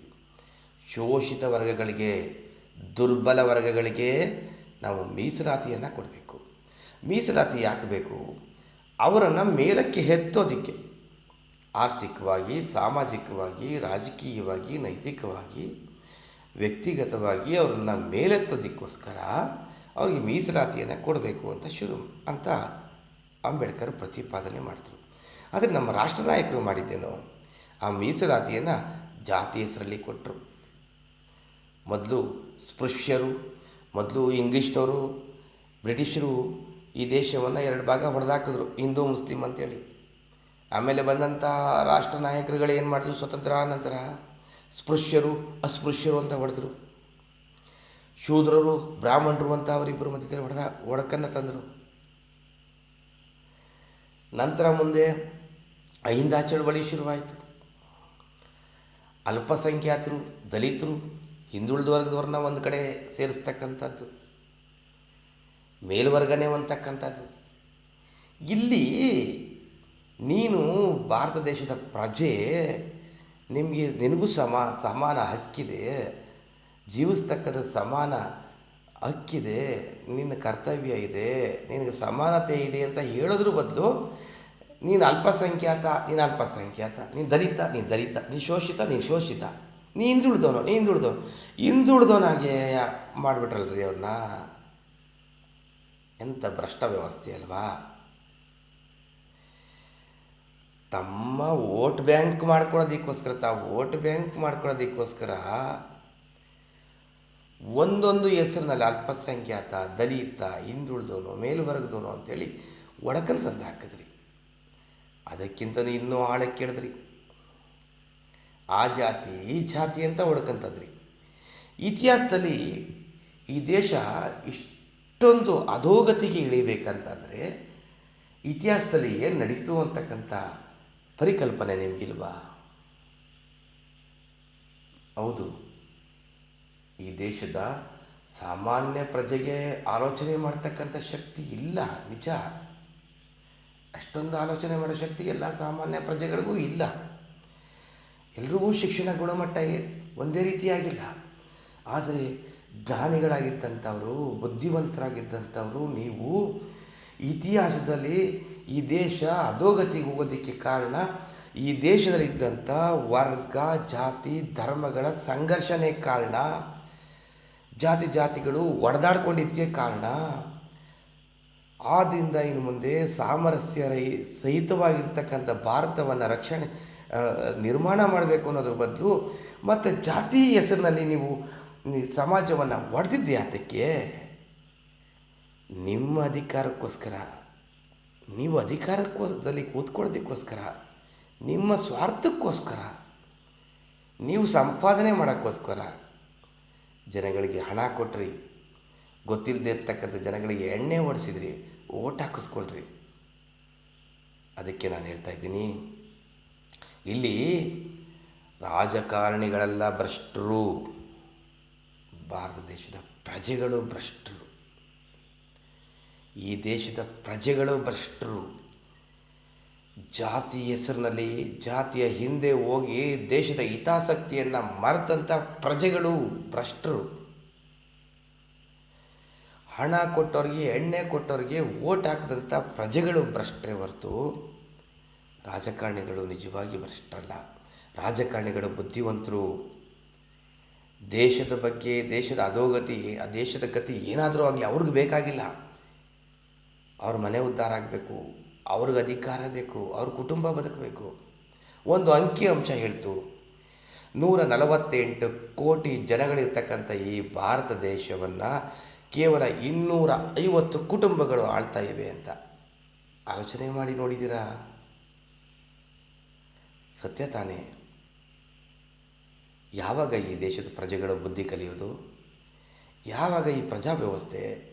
ಶೋಷಿತ ವರ್ಗಗಳಿಗೆ, ದುರ್ಬಲ ವರ್ಗಗಳಿಗೆ ನಾವು ಮೀಸಲಾತಿಯನ್ನು ಕೊಡಬೇಕು. ಮೀಸಲಾತಿ ಯಾಕೆ ಬೇಕು? ಅವರನ್ನು ಮೇಲಕ್ಕೆ ಎತ್ತೋದಕ್ಕೆ ಆರ್ಥಿಕವಾಗಿ, ಸಾಮಾಜಿಕವಾಗಿ, ರಾಜಕೀಯವಾಗಿ, ನೈತಿಕವಾಗಿ, ವ್ಯಕ್ತಿಗತವಾಗಿ ಅವರನ್ನು ಮೇಲೆತ್ತೋದಕ್ಕೋಸ್ಕರ ಅವರಿಗೆ ಮೀಸಲಾತಿಯನ್ನು ಕೊಡಬೇಕು ಅಂತ ಶುರು ಅಂತ ಅಂಬೇಡ್ಕರ್ ಪ್ರತಿಪಾದನೆ ಮಾಡ್ತರು ಆದರೆ ನಮ್ಮ ರಾಷ್ಟ್ರ ನಾಯಕರು ಮಾಡಿದ್ದೇನೋ, ಆ ಮೀಸಲಾತಿಯನ್ನು ಜಾತಿ ಹೆಸರಲ್ಲಿ ಕೊಟ್ಟರು ಮೊದಲು ಸ್ಪೃಶ್ಯರು, ಮೊದಲು ಇಂಗ್ಲೀಷ್ನವರು, ಬ್ರಿಟಿಷರು ಈ ದೇಶವನ್ನು ಎರಡು ಭಾಗ ಹೊಡೆದಾಕಿದ್ರು, ಹಿಂದೂ, ಮುಸ್ಲಿಂ ಅಂತೇಳಿ. ಆಮೇಲೆ ಬಂದಂಥ ರಾಷ್ಟ್ರ ನಾಯಕರುಗಳು ಏನು ಮಾಡಿದ್ರು ಸ್ವತಂತ್ರ ನಂತರ ಸ್ಪೃಶ್ಯರು, ಅಸ್ಪೃಶ್ಯರು ಅಂತ ಹೊಡೆದ್ರು. ಶೂದ್ರರು, ಬ್ರಾಹ್ಮಣರು ಅಂತ ಅವರಿಬ್ಬರು ಮಧ್ಯದಲ್ಲಿ ಹೊಡೆದ, ಒಡಕನ್ನು ತಂದರು. ನಂತರ ಮುಂದೆ ಅಹಿಂದ ಚಳವಳಿ ಶುರುವಾಯಿತು. ಅಲ್ಪಸಂಖ್ಯಾತರು, ದಲಿತರು ಹಿಂದುಳಿದ ವರ್ಗದವ್ರನ್ನ ಒಂದು ಕಡೆ ಸೇರಿಸ್ತಕ್ಕಂಥದ್ದು, ಮೇಲ್ವರ್ಗನೇ ಅಂತಕ್ಕಂಥದ್ದು ಇಲ್ಲಿ ನೀನು ಭಾರತ ದೇಶದ ಪ್ರಜೆ, ನಿಮಗೆ ನಿನಗೂ ಸಮ, ಸಮಾನ ಹಕ್ಕಿದೆ, ಜೀವಿಸ್ತಕ್ಕಂಥ ಸಮಾನ ಹಕ್ಕಿದೆ, ನಿನ್ನ ಕರ್ತವ್ಯ ಇದೆ, ನಿನಗೆ ಸಮಾನತೆ ಇದೆ ಅಂತ ಹೇಳೋದ್ರ ಬದಲು ನೀನು ಅಲ್ಪಸಂಖ್ಯಾತ ನೀನು ಅಲ್ಪಸಂಖ್ಯಾತ, ನೀನು ದಲಿತ ನೀನು ದಲಿತ, ನೀನು ಶೋಷಿತ ನೀನು ಶೋಷಿತ. ನೀ ಹಿಂದುಳಿದವನು ನೀ ಹಿಂದುಳಿದವನು. ಹಿಂದುಳಿದವನಾಗೆ ಮಾಡಿಬಿಟ್ರಲ್ರಿ ಅವ್ರನ್ನ ಎಂಥ ಭ್ರಷ್ಟ ವ್ಯವಸ್ಥೆ ಅಲ್ವಾ? ತಮ್ಮ ವೋಟ್ ಬ್ಯಾಂಕ್ ಮಾಡ್ಕೊಳ್ಳೋದಕ್ಕೋಸ್ಕರ, ತಾವು ವೋಟ್ ಬ್ಯಾಂಕ್ ಮಾಡ್ಕೊಳ್ಳೋದಕ್ಕೋಸ್ಕರ ಒಂದೊಂದು ಹೆಸರಿನಲ್ಲಿ ಅಲ್ಪಸಂಖ್ಯಾತ, ದಲಿತ, ಹಿಂದುಳಿದವನು, ಮೇಲ್ವರ್ಗದವನು ಅಂತೇಳಿ ತಂದು ಹಾಕಿದ್ರಿ. ಅದಕ್ಕಿಂತ ಇನ್ನೂ ಆಳಕ್ಕೆ ಕೇಳಿದ್ರಿ ಆ ಜಾತಿ, ಈ ಜಾತಿ ಅಂತ ಹೊಡ್ಕಂತದ್ರಿ. ಇತಿಹಾಸದಲ್ಲಿ ಈ ದೇಶ ಇಷ್ಟೊಂದು ಅಧೋಗತಿಗೆ ಇಳಿಬೇಕಂತಂದರೆ ಇತಿಹಾಸದಲ್ಲಿ ಏನು ನಡೀತು ಅಂತಕ್ಕಂಥ ಪರಿಕಲ್ಪನೆ ನಿಮಗಿಲ್ವಾ? ಹೌದು. ಈ ದೇಶದ ಸಾಮಾನ್ಯ ಪ್ರಜೆಗೆ ಆಲೋಚನೆ ಮಾಡ್ತಕ್ಕಂಥ ಶಕ್ತಿ ಇಲ್ಲ, ನಿಜ. ಅಷ್ಟೊಂದು ಆಲೋಚನೆ ಮಾಡೋ ಶಕ್ತಿ ಎಲ್ಲ ಸಾಮಾನ್ಯ ಪ್ರಜೆಗಳಿಗೂ ಇಲ್ಲ. ಎಲ್ರಿಗೂ ಶಿಕ್ಷಣ ಗುಣಮಟ್ಟ ಒಂದೇ ರೀತಿಯಾಗಿಲ್ಲ. ಆದರೆ ಜ್ಞಾನಿಗಳಾಗಿದ್ದಂಥವರು, ಬುದ್ಧಿವಂತರಾಗಿದ್ದಂಥವರು, ನೀವು ಇತಿಹಾಸದಲ್ಲಿ ಈ ದೇಶ ಅಧೋಗತಿಗೆ ಹೋಗೋದಕ್ಕೆ ಕಾರಣ ಈ ದೇಶದಲ್ಲಿದ್ದಂಥ ವರ್ಗ, ಜಾತಿ, ಧರ್ಮಗಳ ಸಂಘರ್ಷಣೆ ಕಾರಣ. ಜಾತಿ ಜಾತಿಗಳು ಒಡೆದಾಡ್ಕೊಂಡಿದ್ದಕ್ಕೆ ಕಾರಣ. ಆದ್ದರಿಂದ ಇನ್ನು ಮುಂದೆ ಸಾಮರಸ್ಯ ರಹಿ ಸಹಿತವಾಗಿರ್ತಕ್ಕಂಥ ಭಾರತವನ್ನು ರಕ್ಷಣೆ ನಿರ್ಮಾಣ ಮಾಡಬೇಕು ಅನ್ನೋದ್ರ ಬದಲು ಮತ್ತು ಜಾತಿ ಹೆಸರಿನಲ್ಲಿ ನೀವು ಸಮಾಜವನ್ನು ಒಡೆದಿದ್ದೆ ಅದಕ್ಕೆ? ನಿಮ್ಮ ಅಧಿಕಾರಕ್ಕೋಸ್ಕರ, ನೀವು ಅಧಿಕಾರಕ್ಕೋದಲ್ಲಿ ಕೂತ್ಕೊಳ್ಳೋದಕ್ಕೋಸ್ಕರ, ನಿಮ್ಮ ಸ್ವಾರ್ಥಕ್ಕೋಸ್ಕರ, ನೀವು ಸಂಪಾದನೆ ಮಾಡೋಕ್ಕೋಸ್ಕರ ಜನಗಳಿಗೆ ಹಣ ಕೊಟ್ರಿ. ಗೊತ್ತಿಲ್ಲದೆ ಇರ್ತಕ್ಕಂಥ ಜನಗಳಿಗೆ ಎಣ್ಣೆ ಓಡಿಸಿದ್ರಿ ಓಟ್ ಹಾಕಿಸ್ಕೊಳ್ರಿ. ಅದಕ್ಕೆ ನಾನು ಹೇಳ್ತಾ ಇದ್ದೀನಿ. ಇಲ್ಲಿ ರಾಜಕಾರಣಿಗಳೆಲ್ಲ ಭ್ರಷ್ಟರು. ಭಾರತ ದೇಶದ ಪ್ರಜೆಗಳು ಭ್ರಷ್ಟರು. ಈ ದೇಶದ ಪ್ರಜೆಗಳು ಭ್ರಷ್ಟರು. ಜಾತಿ ಹೆಸರಿನಲ್ಲಿ, ಜಾತಿಯ ಹಿಂದೆ ಹೋಗಿ ದೇಶದ ಹಿತಾಸಕ್ತಿಯನ್ನು ಮರೆತಂಥ ಪ್ರಜೆಗಳು ಭ್ರಷ್ಟರು. ಹಣ ಕೊಟ್ಟವ್ರಿಗೆ, ಎಣ್ಣೆ ಕೊಟ್ಟವ್ರಿಗೆ ಓಟ್ ಹಾಕಿದಂಥ ಪ್ರಜೆಗಳು ಭ್ರಷ್ಟರೇ ಹೊರತು ರಾಜಕಾರಣಿಗಳು ನಿಜವಾಗಿ ಭ್ರಷ್ಟರಲ್ಲ ರಾಜಕಾರಣಿಗಳು ಬುದ್ಧಿವಂತರು. ದೇಶದ ಬಗ್ಗೆ, ದೇಶದ ಅಧೋಗತಿ ಆ ದೇಶದ ಗತಿ ಏನಾದರೂ ಆಗಲಿ ಅವ್ರಿಗೆ ಬೇಕಾಗಿಲ್ಲ. ಅವ್ರ ಮನೆ ಉದ್ಧಾರ ಆಗಬೇಕು, ಅವ್ರಿಗೆ ಅಧಿಕಾರ ಬೇಕು, ಅವ್ರ ಕುಟುಂಬ ಬದುಕಬೇಕು. ಒಂದು ಅಂಕಿ ಅಂಶ ಹೇಳ್ತು. ನೂರ ನಲವತ್ತೆಂಟು ಕೋಟಿ ಜನಗಳಿರ್ತಕ್ಕಂಥ ಈ ಭಾರತ ದೇಶವನ್ನು ಕೇವಲ ಇನ್ನೂರ ಐವತ್ತು ಕುಟುಂಬಗಳು ಆಳ್ತಾ ಇವೆ ಅಂತ. ಆಲೋಚನೆ ಮಾಡಿ ನೋಡಿದ್ದೀರಾ? ಸತ್ಯ ತಾನೇ. ಯಾವಾಗ ಈ ದೇಶದ ಪ್ರಜೆಗಳ ಬುದ್ಧಿ ಕಲಿಯೋದು? ಯಾವಾಗ ಈ ಪ್ರಜಾ ವ್ಯವಸ್ಥೆ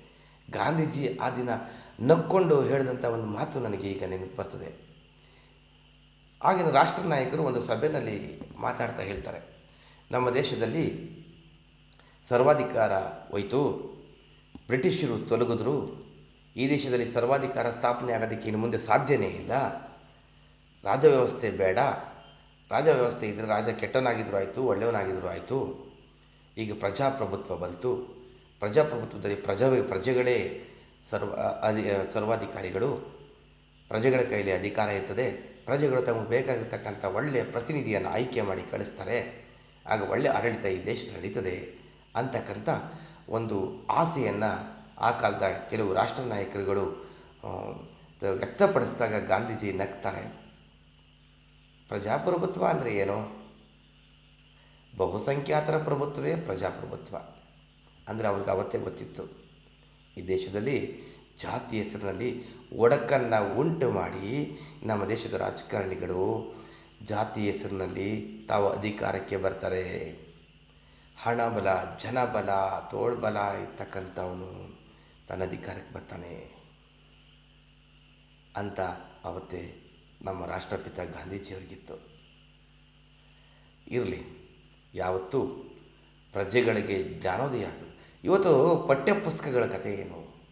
ಗಾಂಧೀಜಿ ಆ ದಿನ ನಕ್ಕೊಂಡು ಹೇಳಿದಂಥ ಒಂದು ಮಾತು ನನಗೆ ಈಗ ನೆನಪು ಬರ್ತದೆ. ಆಗಿನ ರಾಷ್ಟ್ರ ನಾಯಕರು ಒಂದು ಸಭೆಯಲ್ಲಿ ಮಾತಾಡ್ತಾ ಹೇಳ್ತಾರೆ. ನಮ್ಮ ದೇಶದಲ್ಲಿ ಸರ್ವಾಧಿಕಾರ ಹೋಯಿತು, ಬ್ರಿಟಿಷರು ತೊಲಗಿದ್ರು, ಈ ದೇಶದಲ್ಲಿ ಸರ್ವಾಧಿಕಾರ ಸ್ಥಾಪನೆ ಆಗೋದಕ್ಕೆ ಇನ್ನು ಮುಂದೆ ಸಾಧ್ಯನೇ ಇಲ್ಲ. ರಾಜ ವ್ಯವಸ್ಥೆ ಬೇಡ. ರಾಜ ವ್ಯವಸ್ಥೆ ಇದ್ದರೆ ರಾಜ ಕೆಟ್ಟನಾಗಿದ್ರು ಆಯಿತು, ಒಳ್ಳೆಯವನಾಗಿದ್ರು ಆಯಿತು. ಈಗ ಪ್ರಜಾಪ್ರಭುತ್ವ ಬಂತು. ಪ್ರಜಾಪ್ರಭುತ್ವದಲ್ಲಿ ಪ್ರಜಾ ಪ್ರಜೆಗಳೇ ಸರ್ವ ಅಧಿ ಸರ್ವಾಧಿಕಾರಿಗಳು. ಪ್ರಜೆಗಳ ಕೈಲಿ ಅಧಿಕಾರ ಇರ್ತದೆ. ಪ್ರಜೆಗಳು ತಮಗೆ ಬೇಕಾಗಿರ್ತಕ್ಕಂಥ ಒಳ್ಳೆಯ ಪ್ರತಿನಿಧಿಯನ್ನು ಆಯ್ಕೆ ಮಾಡಿ ಕಳಿಸ್ತಾರೆ. ಆಗ ಒಳ್ಳೆಯ ಆಡಳಿತ ಈ ದೇಶ ನಡೀತದೆ ಅಂತಕ್ಕಂಥ ಒಂದು ಆಸೆಯನ್ನು ಆ ಕಾಲದ ಕೆಲವು ರಾಷ್ಟ್ರ ನಾಯಕರುಗಳು ವ್ಯಕ್ತಪಡಿಸಿದಾಗ ಗಾಂಧೀಜಿ ನಗ್ತಾರೆ. ಪ್ರಜಾಪ್ರಭುತ್ವ ಅಂದರೆ ಏನು? ಬಹುಸಂಖ್ಯಾತರ ಪ್ರಭುತ್ವವೇ ಪ್ರಜಾಪ್ರಭುತ್ವ. ಅಂದರೆ ಅವ್ರಿಗೆ ಅವತ್ತೇ ಗೊತ್ತಿತ್ತು. ಈ ದೇಶದಲ್ಲಿ ಜಾತಿ ಹೆಸರಿನಲ್ಲಿ ಒಡಕನ್ನು ಉಂಟು ಮಾಡಿ ನಮ್ಮ ದೇಶದ ರಾಜಕಾರಣಿಗಳು ಜಾತಿ ಹೆಸರಿನಲ್ಲಿ ತಾವು ಅಧಿಕಾರಕ್ಕೆ ಬರ್ತಾರೆ. ಹಣಬಲ, ಜನಬಲ, ತೋಳ್ಬಲ ಇರ್ತಕ್ಕಂಥವನು ತನ್ನ ಅಧಿಕಾರಕ್ಕೆ ಬರ್ತಾನೆ ಅಂತ ಅವತ್ತೇ ನಮ್ಮ ರಾಷ್ಟ್ರಪಿತ ಗಾಂಧೀಜಿಯವರಿಗಿತ್ತು. ಇರಲಿ ಯಾವತ್ತೂ ಪ್ರಜೆಗಳಿಗೆ ಜ್ಞಾನೋದಯ ಆಗ್ತದೆ ಇವತ್ತು ಪಠ್ಯಪುಸ್ತಕಗಳ ಕಥೆ ಏನು?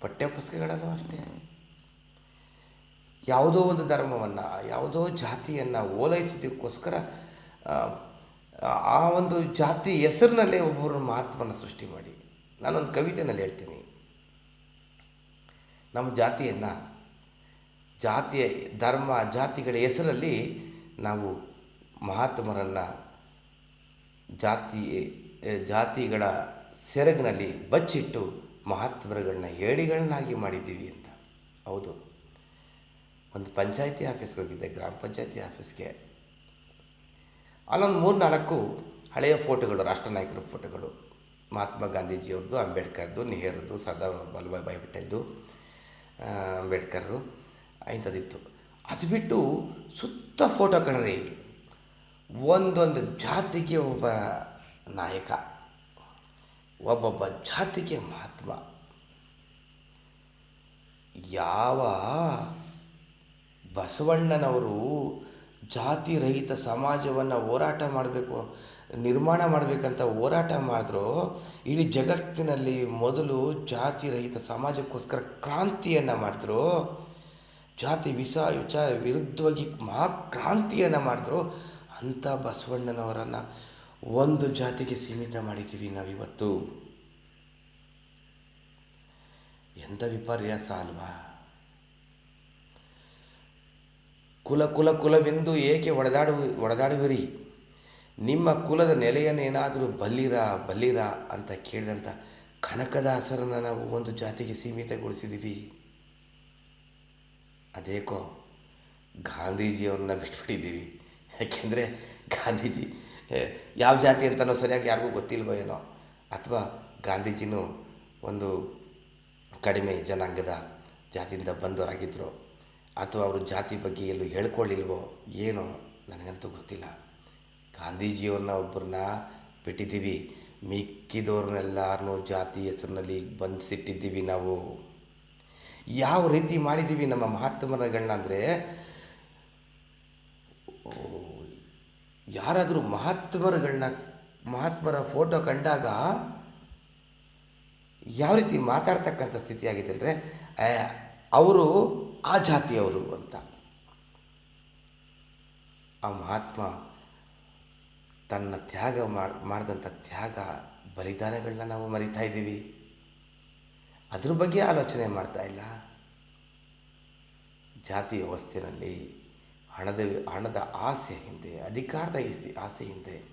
ಪಠ್ಯಪುಸ್ತಕಗಳಲ್ಲೂ ಅಷ್ಟೇ. ಯಾವುದೋ ಒಂದು ಧರ್ಮವನ್ನು ಯಾವುದೋ ಜಾತಿಯನ್ನು ಓಲೈಸೋದಕ್ಕೋಸ್ಕರ ಆ, ಆ ಒಂದು ಜಾತಿ ಹೆಸರಿನಲ್ಲೇ ಒಬ್ಬರು ಮಹಾತ್ಮನ ಸೃಷ್ಟಿ ಮಾಡಿ. ನಾನೊಂದು ಕವಿತೆನಲ್ಲಿ ಹೇಳ್ತೀನಿ. ನಮ್ಮ ಜಾತಿಯನ್ನು ಜಾತಿಯ, ಧರ್ಮ, ಜಾತಿಗಳ ಹೆಸರಲ್ಲಿ ನಾವು ಮಹಾತ್ಮರನ್ನು ಜಾತಿ ಜಾತಿಗಳ ಸೆರಗಿನಲ್ಲಿ ಬಚ್ಚಿಟ್ಟು ಮಹಾತ್ಮರುಗಳನ್ನ ಹೇಳಿಗಳನ್ನಾಗಿ ಮಾಡಿದ್ದೀವಿ ಅಂತ. ಹೌದು. ಒಂದು ಪಂಚಾಯತಿ ಆಫೀಸ್ಗೆ ಹೋಗಿದ್ದೆ, ಗ್ರಾಮ ಪಂಚಾಯತಿ ಆಫೀಸ್ಗೆ. ಅಲ್ಲೊಂದು ಮೂರು ನಾಲ್ಕು ಹಳೆಯ ಫೋಟೋಗಳು, ರಾಷ್ಟ್ರ ನಾಯಕರ ಫೋಟೋಗಳು. ಮಹಾತ್ಮ ಗಾಂಧೀಜಿಯವ್ರದ್ದು, ಅಂಬೇಡ್ಕರ್ದು, ನೆಹರದ್ದು ಸರ್ದಾರ್ ವಲ್ಲಭಾಯ್ ಭಾಯ್ ಪಟೇಲ್ದು ಅಂಬೇಡ್ಕರ್ರು. ಇಂಥದ್ದಿತ್ತು. ಅದು ಬಿಟ್ಟು ಸುತ್ತ ಫೋಟೋ ಕಣ್ರಿ. ಒಂದೊಂದು ಜಾತಿಗೆ ಒಬ್ಬ ನಾಯಕ, ಒಬ್ಬೊಬ್ಬ ಜಾತಿಗೆ ಮಹಾತ್ಮ. ಯಾವ ಬಸವಣ್ಣನವರು ಜಾತಿ ರಹಿತ ಸಮಾಜವನ್ನು ಹೋರಾಟ ಮಾಡಬೇಕು, ನಿರ್ಮಾಣ ಮಾಡಬೇಕಂತ ಹೋರಾಟ ಮಾಡಿದ್ರು, ಇಡೀ ಜಗತ್ತಿನಲ್ಲಿ ಮೊದಲು ಜಾತಿ ರಹಿತ ಸಮಾಜಕ್ಕೋಸ್ಕರ ಕ್ರಾಂತಿಯನ್ನು ಮಾಡಿದ್ರು ಜಾತಿ, ವಿಷ, ವಿಚಾರ ವಿರುದ್ಧವಾಗಿ ಮಹಾಕ್ರಾಂತಿಯನ್ನು ಮಾಡಿದ್ರು ಅಂಥ ಬಸವಣ್ಣನವರನ್ನು ಒಂದು ಜಾತಿಗೆ ಸೀಮಿತ ಮಾಡಿದ್ದೀವಿ ನಾವಿವತ್ತು. ಎಂಥ ವಿಪರ್ಯಾಸ ಅಲ್ವಾ? ಕುಲ ಕುಲ ಕುಲವೆಂದು ಏಕೆ ಒಡೆದಾಡು ಒಡೆದಾಡುವಿರಿ? ನಿಮ್ಮ ಕುಲದ ನೆಲೆಯನ್ನೇನಾದರೂ ಬಲ್ಲಿರ ಬಲ್ಲಿರ ಅಂತ ಕೇಳಿದಂಥ ಕನಕದಾಸರನ್ನು ನಾವು ಒಂದು ಜಾತಿಗೆ ಸೀಮಿತಗೊಳಿಸಿದ್ದೀವಿ. ಅದೇಕೋ ಗಾಂಧೀಜಿಯವ್ರನ್ನ ಬಿಟ್ಬಿಟ್ಟಿದ್ದೀವಿ. ಯಾಕೆಂದರೆ ಗಾಂಧೀಜಿ ಯಾವ ಜಾತಿ ಅಂತನೋ ಸರಿಯಾಗಿ ಯಾರಿಗೂ ಗೊತ್ತಿಲ್ವೋ ಏನೋ. ಅಥವಾ ಗಾಂಧೀಜಿನೂ ಒಂದು ಕಡಿಮೆ ಜನಾಂಗದ ಜಾತಿಯಿಂದ ಬಂದವರಾಗಿದ್ದರು ಅಥವಾ ಅವರು ಜಾತಿ ಬಗ್ಗೆ ಎಲ್ಲೂ ಹೇಳ್ಕೊಳ್ಳಿಲ್ವೋ ಏನೋ, ನನಗಂತೂ ಗೊತ್ತಿಲ್ಲ. ಗಾಂಧೀಜಿಯವ್ರನ್ನ ಒಬ್ಬರನ್ನ ಬಿಟ್ಟಿದ್ದೀವಿ. ಮಿಕ್ಕಿದವ್ರನ್ನೆಲ್ಲರನ್ನೂ ಜಾತಿ ಹೆಸರಿನಲ್ಲಿ ಬಂಧಿಸಿಟ್ಟಿದ್ದೀವಿ ನಾವು. ಯಾವ ರೀತಿ ಮಾಡಿದ್ದೀವಿ ನಮ್ಮ ಮಹಾತ್ಮರಗಳನ್ನ ಅಂದರೆ ಯಾರಾದರೂ ಮಹಾತ್ಮರುಗಳನ್ನ, ಮಹಾತ್ಮರ ಫೋಟೋ ಕಂಡಾಗ ಯಾವ ರೀತಿ ಮಾತಾಡ್ತಕ್ಕಂಥ ಸ್ಥಿತಿ ಆಗಿದೆ ಅಂದರೆ ಅವರು ಆ ಜಾತಿಯವರು ಅಂತ. ಆ ಮಹಾತ್ಮ ತನ್ನ ತ್ಯಾಗ ಮಾಡ್, ಮಾಡಿದಂಥ ತ್ಯಾಗ, ಬಲಿದಾನಗಳನ್ನ ನಾವು ಮರಿತಾ ಇದ್ದೀವಿ. ಅದ್ರ ಬಗ್ಗೆ ಆಲೋಚನೆ ಮಾಡ್ತಾ ಇಲ್ಲ. ಜಾತಿ ವ್ಯವಸ್ಥೆಯಲ್ಲಿ ಹಣದ ಹಣದ ಆಸೆ ಹಿಂದೆ, ಅಧಿಕಾರದ ಆಸೆ ಹಿಂದೆ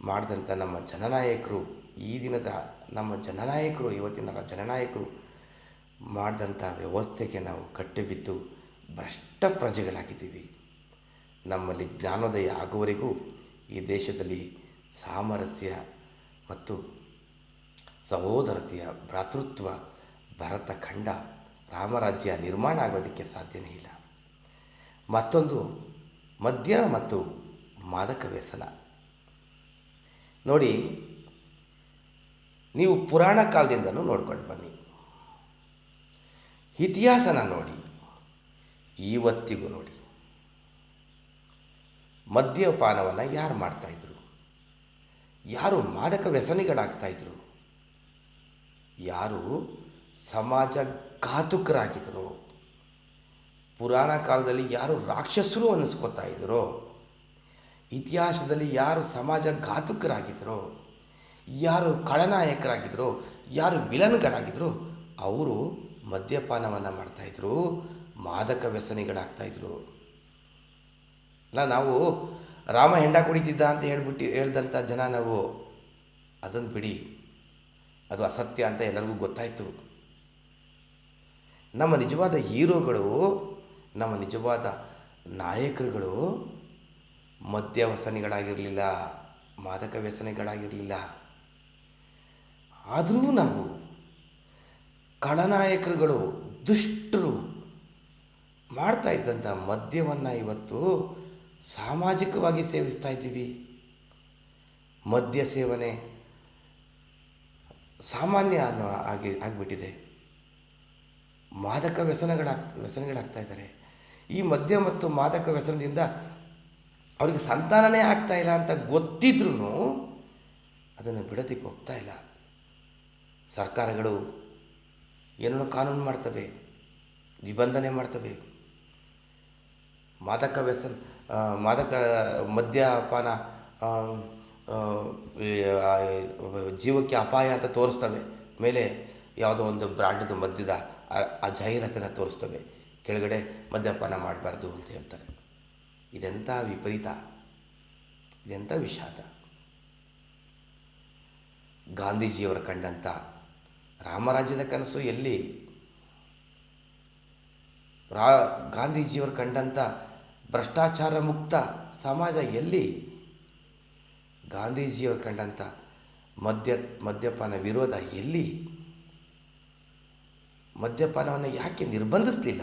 ಮಾಡಿದಂಥ ನಮ್ಮ ಜನನಾಯಕರು, ಈ ದಿನದ ನಮ್ಮ ಜನನಾಯಕರು, ಇವತ್ತಿನ ಜನನಾಯಕರು ಮಾಡಿದಂಥ ವ್ಯವಸ್ಥೆಗೆ ನಾವು ಕಟ್ಟಿಬಿದ್ದು ಭ್ರಷ್ಟ ಪ್ರಜೆಗಳಾಗಿದ್ದೀವಿ. ನಮ್ಮಲ್ಲಿ ಜ್ಞಾನೋದಯ ಆಗುವವರೆಗೂ ಈ ದೇಶದಲ್ಲಿ ಸಾಮರಸ್ಯ ಮತ್ತು ಸಹೋದರತೆಯ ಭ್ರಾತೃತ್ವ ಭರತ ಖಂಡ ರಾಮರಾಜ್ಯ ನಿರ್ಮಾಣ ಆಗೋದಕ್ಕೆ ಸಾಧ್ಯನೇ ಇಲ್ಲ. ಮತ್ತೊಂದು ಮದ್ಯ ಮತ್ತು ಮಾದಕ ವ್ಯಸನ. ನೋಡಿ, ನೀವು ಪುರಾಣ ಕಾಲದಿಂದನೂ ನೋಡ್ಕೊಂಡು ಬನ್ನಿ. ಇತಿಹಾಸನ ನೋಡಿ ಇವತ್ತಿಗೂ ನೋಡಿ. ಮದ್ಯಪಾನವನ್ನು ಯಾರು ಮಾಡ್ತಾಯಿದ್ರು ಯಾರು ಮಾದಕ ವ್ಯಸನಿಗಳಾಗ್ತಾಯಿದ್ರು ಯಾರು ಸಮಾಜ ಘಾತುಕರಾಗಿದ್ದರು ಪುರಾಣ ಕಾಲದಲ್ಲಿ ಯಾರು ರಾಕ್ಷಸರು ಅನ್ನಿಸ್ಕೋತಾ ಇದ್ದರು ಇತಿಹಾಸದಲ್ಲಿ ಯಾರು ಸಮಾಜ ಘಾತುಕರಾಗಿದ್ರೋ, ಯಾರು ಖಳನಾಯಕರಾಗಿದ್ದರು ಯಾರು ವಿಲನ್ಗಳಾಗಿದ್ದರು ಅವರು ಮದ್ಯಪಾನವನ್ನು ಮಾಡ್ತಾಯಿದ್ರು ಮಾದಕ ವ್ಯಸನಿಗಳಾಗ್ತಾಯಿದ್ರು ಅಲ್ಲ, ನಾವು ರಾಮ ಹೆಂಡ ಕುಡಿತಿದ್ದ ಅಂತ ಹೇಳ್ಬಿಟ್ಟು, ಹೇಳ್ದಂಥ ಜನ ನಾವು. ಅದನ್ನು ಬಿಡಿ. ಅದು ಅಸತ್ಯ ಅಂತ ಎಲ್ಲರಿಗೂ ಗೊತ್ತಾಯಿತು. ನಮ್ಮ ನಿಜವಾದ ಹೀರೋಗಳು, ನಮ್ಮ ನಿಜವಾದ ನಾಯಕರುಗಳು ಮದ್ಯ ವ್ಯಸನಿಗಳಾಗಿರಲಿಲ್ಲ ಮಾದಕ ವ್ಯಸನಿಗಳಾಗಿರಲಿಲ್ಲ ಆದರೂ ನಾವು ಖಳನಾಯಕರುಗಳು, ದುಷ್ಟರು ಮಾಡ್ತಾ ಇದ್ದಂಥ ಮದ್ಯವನ್ನು ಇವತ್ತು ಸಾಮಾಜಿಕವಾಗಿ ಸೇವಿಸ್ತಾ ಇದ್ದೀವಿ. ಮದ್ಯ ಸೇವನೆ ಸಾಮಾನ್ಯ ಅನ್ನೋ ಆಗಿ ಆಗಿಬಿಟ್ಟಿದೆ. ಮಾದಕ ವ್ಯಸನಗಳಾಗ್, ವ್ಯಸನಗಳಾಗ್ತಾ ಇದ್ದಾರೆ. ಈ ಮದ್ಯ ಮತ್ತು ಮಾದಕ ವ್ಯಸನದಿಂದ ಅವರಿಗೆ ಸಂತಾನನೇ ಆಗ್ತಾ ಇಲ್ಲ ಅಂತ ಗೊತ್ತಿದ್ರೂ ಅದನ್ನು ಬಿಡೋದಕ್ಕೆ ಹೋಗ್ತಾ ಇಲ್ಲ. ಸರ್ಕಾರಗಳು ಏನೋ ಕಾನೂನು ಮಾಡ್ತವೆ, ನಿಬಂಧನೆ ಮಾಡ್ತವೆ. ಮಾದಕ ವ್ಯಸನ ಮಾದಕ ಮದ್ಯಪಾನ ಜೀವಕ್ಕೆ ಅಪಾಯ ಅಂತ ತೋರಿಸ್ತವೆ. ಮೇಲೆ ಯಾವುದೋ ಒಂದು ಬ್ರ್ಯಾಂಡ್ದು ಮದ್ಯದ, ಆ- ಜಾಹೀರಾತನ್ನು ತೋರಿಸ್ತವೆ. ಕೆಳಗಡೆ ಮದ್ಯಪಾನ ಮಾಡಬಾರ್ದು ಅಂತ ಹೇಳ್ತಾರೆ. ಇದೆಂಥ ವಿಪರೀತ. ಇದೆಂಥ ವಿಷಾದ. ಗಾಂಧೀಜಿಯವರು ಕಂಡಂಥ ರಾಮರಾಜ್ಯದ ಕನಸು ಎಲ್ಲಿ? ರಾ, ಗಾಂಧೀಜಿಯವರು ಕಂಡಂಥ ಭ್ರಷ್ಟಾಚಾರ ಮುಕ್ತ ಸಮಾಜ ಎಲ್ಲಿ? ಗಾಂಧೀಜಿಯವರು ಕಂಡಂಥ ಮದ್ಯ, ಮದ್ಯಪಾನ ವಿರೋಧ ಎಲ್ಲಿ? ಮದ್ಯಪಾನವನ್ನು ಯಾಕೆ ನಿರ್ಬಂಧಿಸಲಿಲ್ಲ?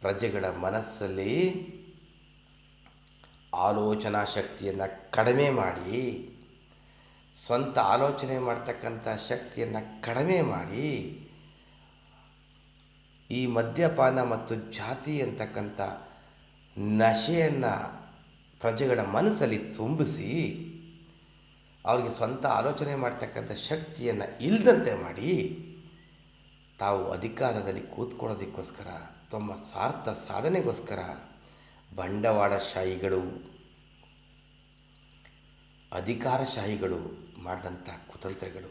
ಪ್ರಜೆಗಳ ಮನಸ್ಸಲ್ಲಿ ಆಲೋಚನಾ ಶಕ್ತಿಯನ್ನು ಕಡಿಮೆ ಮಾಡಿ, ಸ್ವಂತ ಆಲೋಚನೆ ಮಾಡ್ತಕ್ಕಂಥ ಶಕ್ತಿಯನ್ನು ಕಡಿಮೆ ಮಾಡಿ, ಈ ಮದ್ಯಪಾನ ಮತ್ತು ಜಾತಿ ಅಂತಕ್ಕಂಥ ನಶೆಯನ್ನು ಪ್ರಜೆಗಳ ಮನಸ್ಸಲ್ಲಿ ತುಂಬಿಸಿ ಅವರಿಗೆ ಸ್ವಂತ ಆಲೋಚನೆ ಮಾಡ್ತಕ್ಕಂಥ ಶಕ್ತಿಯನ್ನು ಇಲ್ಲದಂತೆ ಮಾಡಿ ತಾವು ಅಧಿಕಾರದಲ್ಲಿ ಕೂತ್ಕೊಳ್ಳೋದಕ್ಕೋಸ್ಕರ, ತಮ್ಮ ಸ್ವಾರ್ಥ ಸಾಧನೆಗೋಸ್ಕರ ಬಂಡವಾಳಶಾಹಿಗಳು, ಅಧಿಕಾರಶಾಹಿಗಳು ಮಾಡಿದಂಥ ಕುತಂತ್ರಗಳು.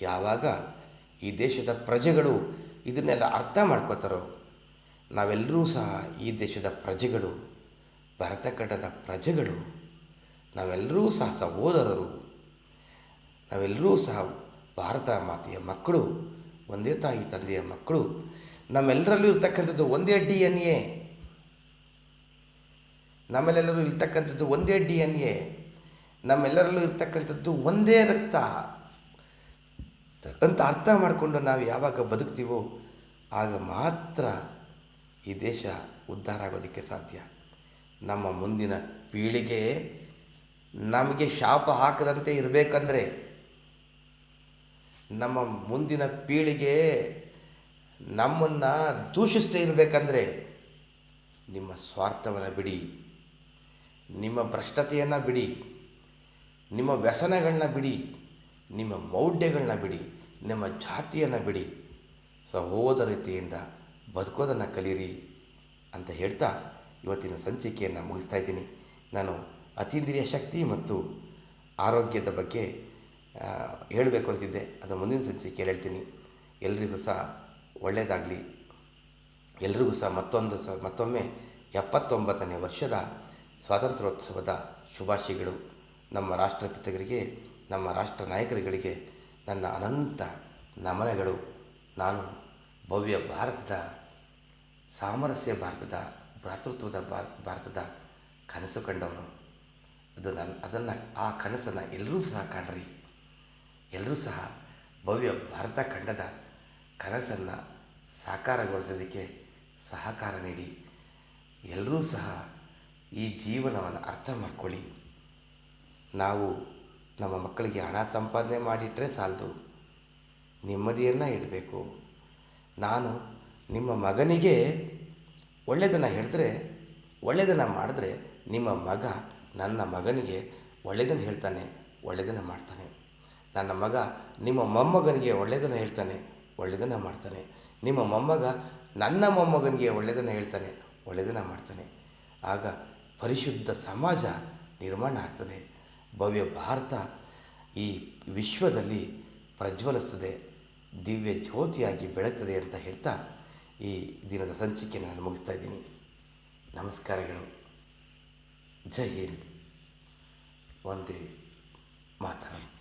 ಯಾವಾಗ ಈ ದೇಶದ ಪ್ರಜೆಗಳು ಇದನ್ನೆಲ್ಲ ಅರ್ಥ ಮಾಡ್ಕೋತಾರೋ, ನಾವೆಲ್ಲರೂ ಸಹ ಈ ದೇಶದ ಪ್ರಜೆಗಳು ಭರತಖಂಡದ ಪ್ರಜೆಗಳು, ನಾವೆಲ್ಲರೂ ಸಹ ಸಹೋದರರು, ನಾವೆಲ್ಲರೂ ಸಹ ಭಾರತ ಮಾತೆಯ ಮಕ್ಕಳು, ಒಂದೇ ತಾಯಿ ತಂದೆಯ ಮಕ್ಕಳು, ನಮ್ಮೆಲ್ಲರಲ್ಲೂ ಇರ್ತಕ್ಕಂಥದ್ದು ಒಂದೇ ಡಿ ಎನ್ ಎ. ನಮ್ಮೆಲ್ಲರೂ ಇರ್ತಕ್ಕಂಥದ್ದು ಒಂದೇ ಡಿ ಎನ್ ಎ. ನಮ್ಮೆಲ್ಲರಲ್ಲೂ ಇರ್ತಕ್ಕಂಥದ್ದು ಒಂದೇ ರಕ್ತ. ಅಂತ ಅರ್ಥ ಮಾಡಿಕೊಂಡು ನಾವು ಯಾವಾಗ ಬದುಕ್ತೀವೋ, ಆಗ ಮಾತ್ರ ಈ ದೇಶ ಉದ್ಧಾರ ಆಗೋದಕ್ಕೆ ಸಾಧ್ಯ. ನಮ್ಮ ಮುಂದಿನ ಪೀಳಿಗೆ ನಮಗೆ ಶಾಪ ಹಾಕದಂತೆ ಇರಬೇಕಂದ್ರೆ ನಮ್ಮ ಮುಂದಿನ ಪೀಳಿಗೆ ನಮ್ಮನ್ನು ದೂಷಿಸದೇ ಇರಬೇಕಂದ್ರೆ ನಿಮ್ಮ ಸ್ವಾರ್ಥವನ್ನು ಬಿಡಿ, ನಿಮ್ಮ ಭ್ರಷ್ಟತೆಯನ್ನು ಬಿಡಿ, ನಿಮ್ಮ ವ್ಯಸನಗಳನ್ನ ಬಿಡಿ, ನಿಮ್ಮ ಮೌಢ್ಯಗಳನ್ನ ಬಿಡಿ, ನಿಮ್ಮ ಜಾತಿಯನ್ನು ಬಿಡಿ, ಸಹೋದರತೆಯಿಂದ ಬದುಕೋದನ್ನು ಕಲಿಯಿರಿ ಅಂತ ಹೇಳ್ತಾ ಇವತ್ತಿನ ಸಂಚಿಕೆಯನ್ನು ಮುಗಿಸ್ತಾ ಇದ್ದೀನಿ. ನಾನು ಅತೀಂದ್ರಿಯ ಶಕ್ತಿ ಮತ್ತು ಆರೋಗ್ಯದ ಬಗ್ಗೆ ಹೇಳಬೇಕು ಅಂತಿದ್ದೆ. ಅದು ಮುಂದಿನ ಸಂಚಿಕೆಯಲ್ಲಿ ಹೇಳ್ತೀನಿ. ಎಲ್ರಿಗೂ ಸಹ ಒಳ್ಳೆಯದಾಗಲಿ ಎಲ್ರಿಗೂ ಸಹ ಮತ್ತೊಂದು ಸಹ ಮತ್ತೊಮ್ಮೆ ಎಪ್ಪತ್ತೊಂಬತ್ತನೇ ವರ್ಷದ ಸ್ವಾತಂತ್ರ್ಯೋತ್ಸವದ ಶುಭಾಶಯಗಳು. ನಮ್ಮ ರಾಷ್ಟ್ರಪಿತರಿಗೆ, ನಮ್ಮ ರಾಷ್ಟ್ರ ನಾಯಕರುಗಳಿಗೆ ನನ್ನ ಅನಂತ ನಮನಗಳು. ನಾನು ಭವ್ಯ ಭಾರತದ, ಸಾಮರಸ್ಯ ಭಾರತದ ಭ್ರಾತೃತ್ವದ ಭಾರ ಭಾರತದ ಕನಸು ಕಂಡವನು. ಅದು ನನ್ನ ಅದನ್ನು, ಆ ಕನಸನ್ನು ಎಲ್ಲರೂ ಸಹ ಕಾಣ್ರಿ. ಎಲ್ಲರೂ ಸಹ ಭವ್ಯ ಭಾರತ ಖಂಡದ ಕನಸನ್ನು ಸಾಕಾರಗೊಳಿಸೋದಕ್ಕೆ ಸಹಕಾರ ನೀಡಿ ಎಲ್ಲರೂ ಸಹ ಈ ಜೀವನವನ್ನು ಅರ್ಥ ಮಾಡ್ಕೊಳ್ಳಿ. ನಾವು ನಮ್ಮ ಮಕ್ಕಳಿಗೆ ಹಣ ಸಂಪಾದನೆ ಮಾಡಿಟ್ಟರೆ ಸಾಲದು. ನೆಮ್ಮದಿಯನ್ನು ಇಡಬೇಕು. ನಾನು ನಿಮ್ಮ ಮಗನಿಗೆ ಒಳ್ಳೆಯದನ್ನು ಹೇಳಿದ್ರೆ ಒಳ್ಳೆಯದನ್ನು ಮಾಡಿದ್ರೆ ನಿಮ್ಮ ಮಗ ನನ್ನ ಮಗನಿಗೆ ಒಳ್ಳೆಯದನ್ನು ಹೇಳ್ತಾನೆ ಒಳ್ಳೆಯದನ್ನು ಮಾಡ್ತಾನೆ. ನನ್ನ ಮಗ ನಿಮ್ಮ ಮೊಮ್ಮಗನಿಗೆ ಒಳ್ಳೆಯದನ್ನು ಹೇಳ್ತಾನೆ ಒಳ್ಳೆಯದನ್ನು ಮಾಡ್ತಾನೆ. ನಿಮ್ಮ ಮೊಮ್ಮಗ ನನ್ನ ಮೊಮ್ಮಗನಿಗೆ ಒಳ್ಳೆಯದನ್ನು ಹೇಳ್ತಾನೆ ಒಳ್ಳೆಯದನ್ನು ಮಾಡ್ತಾನೆ. ಆಗ ಪರಿಶುದ್ಧ ಸಮಾಜ ನಿರ್ಮಾಣ ಆಗ್ತದೆ. ಭವ್ಯ ಭಾರತ ಈ ವಿಶ್ವದಲ್ಲಿ ಪ್ರಜ್ವಲಿಸ್ತದೆ ದಿವ್ಯ ಜ್ಯೋತಿಯಾಗಿ ಬೆಳಗ್ತದೆ ಅಂತ ಹೇಳ್ತಾ ಈ ದಿನದ ಸಂಚಿಕೆ ನಾನು ಮುಗಿಸ್ತಾ ಇದ್ದೀನಿ. ನಮಸ್ಕಾರಗಳು. ಜೈ ಹಿಂದ್. ಒಂದೇ ಮಾತರಂ.